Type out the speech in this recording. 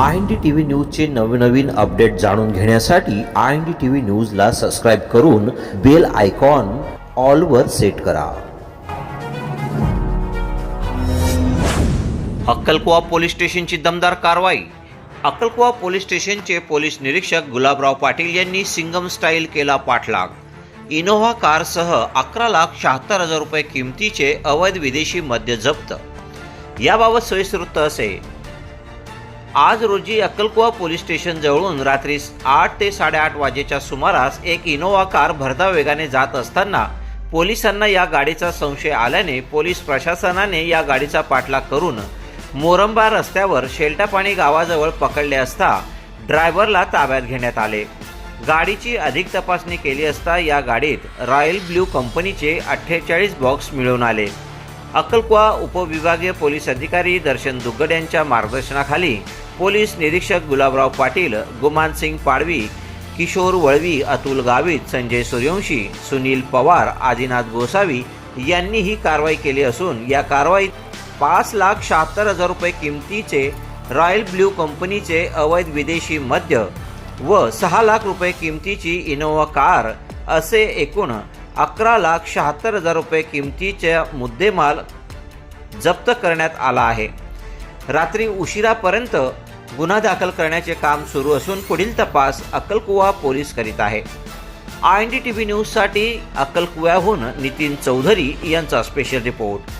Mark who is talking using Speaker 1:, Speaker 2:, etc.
Speaker 1: I N D T V न्यूजचे नवनवीन update जाणून घेण्यासाठी I N D T V न्यूजला सबस्क्राईब करून बेल आयकॉन ऑलवर सेट करा. अक्कलकुवा पोलीस स्टेशनची दमदार कारवाई. अक्कलकुवा पोलीस स्टेशनचे पोलीस निरीक्षक गुलाबराव पाटील यांनी सिंगम स्टाईल केला पाठलाग. इनोव्हा कारसह अकरा लाख शहात्तर हजार रुपये किमतीचे अवैध विदेशी मद्य जप्त याबाबत सविस्तर असे. आज रोजी अक्कलकुवा पोलीस स्टेशन जवळून रात्री आठ ते साडेआठ वाजेच्या सुमारास एक इनोव्हा कार भरधाव वेगाने जात असताना पोलिसांना या गाडीचा संशय आल्याने पोलीस प्रशासनाने या गाडीचा पाठलाग करून मोरंबा रस्त्यावर शेल्टापाणी गावाजवळ पकडले असता ड्रायव्हरला ताब्यात घेण्यात आले. गाडीची अधिक तपासणी केली असता या गाडीत रॉयल ब्ल्यू कंपनीचे अठ्ठेचाळीस बॉक्स मिळून आले. अक्कलकुवा उपविभागीय पोलीस अधिकारी दर्शन दुग्गड यांच्या मार्गदर्शनाखाली पोलीस निरीक्षक गुलाबराव पाटील गुमान सिंग पाडवी किशोर वळवी अतुल गावित संजय सूर्यवंशी सुनील पवार आदिनाथ गोसावी यांनी ही कारवाई केली असून या कारवाईत पाच लाख शहात्तर हजार रुपये किमतीचे रॉयल ब्ल्यू कंपनीचे अवैध विदेशी मद्य व सहा लाख रुपये किमतीची इनोव्हा कार असे एकूण अकरा लाख शहात्तर हजार रुपये किमतीच्या मुद्देमाल जप्त करण्यात आला आहे. रात्री उशिरापर्यंत गुन्हा दाखल करण्याचे काम सुरू असून पुढील तपास अक्कलकुवा पोलीस करीत आहे. I N D T V न्यूजसाठी अक्कलकुव्याहून नितीन चौधरी यांचा स्पेशल रिपोर्ट.